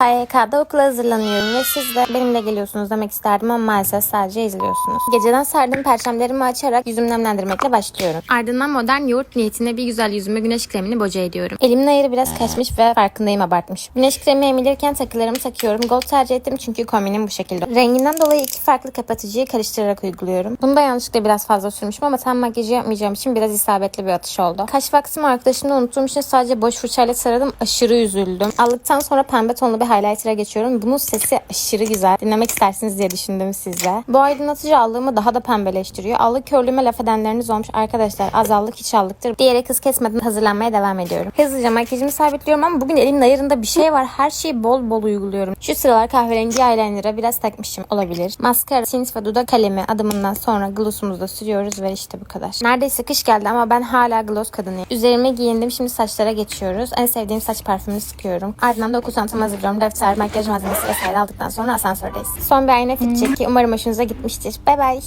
KYK'da okula hazırlanıyorum ve siz de benimle geliyorsunuz demek isterdim ama maalesef sadece izliyorsunuz. Geceden sardığım perçemlerimi açarak yüzümü nemlendirmekle başlıyorum. Ardından modern yoğurt niyetine bir güzel yüzüme güneş kremini boca ediyorum. Elimin ayarı biraz kaçmış ve farkındayım abartmış. Güneş kremi emilirken takılarımı takıyorum. Gold tercih ettim çünkü kombinim bu şekilde. Renginden dolayı iki farklı kapatıcıyı karıştırarak uyguluyorum. Bunu da yanlışlıkla biraz fazla sürmüşüm ama tam makyajı yapmayacağım için biraz isabetli bir atış oldu. Kaş vaksımı arkadaşımda unuttuğum için sadece boş fırçayla taradım. Aşırı üzüldüm. Aldıktan sonra pembe tonlu bir highlighter'a geçiyorum. Bunun sesi aşırı güzel. Dinlemek istersiniz diye düşündüm sizle. Bu aydınlatıcı allığımı daha da pembeleştiriyor. Allık körlüğüme laf edenleriniz olmuş. Arkadaşlar az allık hiç allıktır. Diğeri kız kesmeden hazırlanmaya devam ediyorum. Hızlıca makyajımı sabitliyorum ama bugün elimin ayarında bir şey var. Her şeyi bol bol uyguluyorum. Şu sıralar kahverengi eyeliner'a biraz takmışım olabilir. Maskara, tint ve dudak kalemi adımından sonra glossumuzu da sürüyoruz ve işte bu kadar. Neredeyse kış geldi ama ben hala gloss kadınıyım. Üzerime giyindim. Şimdi saçlara geçiyoruz. En sevdiğim saç parfümünü sıkıyorum. Ardından da okul hazırlıyorum. Defter, makyaj malzemesi vesaire aldıktan sonra asansördeyiz. Son bir ayna fit çeki. Umarım hoşunuza gitmiştir. Bay bay.